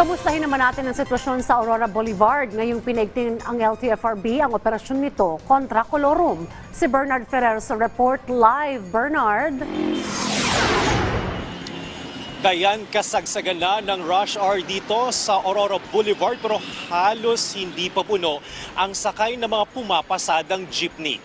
Kamustahin naman natin ang sitwasyon sa Aurora Boulevard. Ngayong pinaigting ang LTFRB ang operasyon nito kontra Colorum. Si Bernard Ferrer sa report live. Bernard? Dayan kasagsagan na ng rush hour dito sa Aurora Boulevard pero halos hindi pa puno ang sakay ng mga pumapasadang jeepney.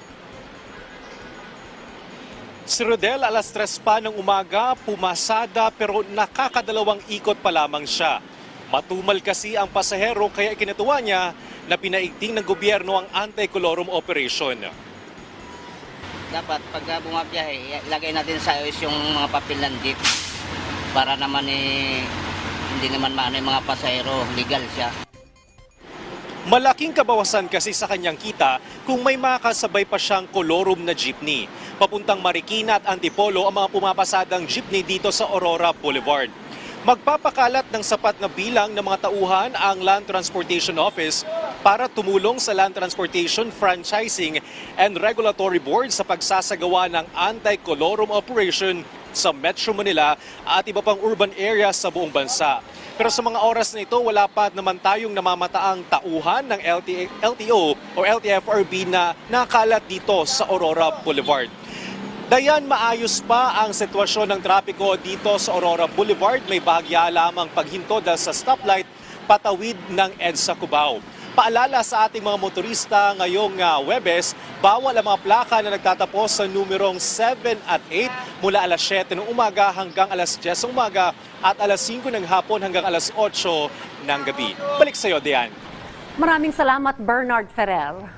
Si Rodel alas tres pa ng umaga, pumasada pero nakakadalawang ikot pa lamang siya. Matumal kasi ang pasahero kaya ikinatuwa niya na pinaigting ng gobyerno ang anti-colorum operation. dapat pag bumabiyahe, lagay natin sa ayos yung mga papel ng jeep para naman eh, hindi naman maano yung mga pasahero, legal siya. Malaking kabawasan kasi sa kanyang kita kung may makasabay pa siyang kolorum na jeepney. Papuntang Marikina at Antipolo ang mga pumapasadang jeepney dito sa Aurora Boulevard. Magpapakalat ng sapat na bilang ng mga tauhan ang Land Transportation Office para tumulong sa Land Transportation Franchising and Regulatory Board sa pagsasagawa ng anti-colorum operation sa Metro Manila at iba pang urban areas sa buong bansa. Pero sa mga oras na ito, wala pa naman tayong namamataang tauhan ng LTA, LTO o LTFRB na nakalat dito sa Aurora Boulevard. Dayan, maayos pa ang sitwasyon ng trapiko dito sa Aurora Boulevard. May bahagya lamang paghinto dahil sa stoplight patawid ng EDSA Cubao. Paalala sa ating mga motorista ngayong uh, Webes, bawal ang mga plaka na nagtatapos sa numerong 7 at 8 mula alas 7 ng umaga hanggang alas 10 ng umaga at alas 5 ng hapon hanggang alas 8 ng gabi. Balik sa iyo, Diane. Maraming salamat, Bernard Ferrer.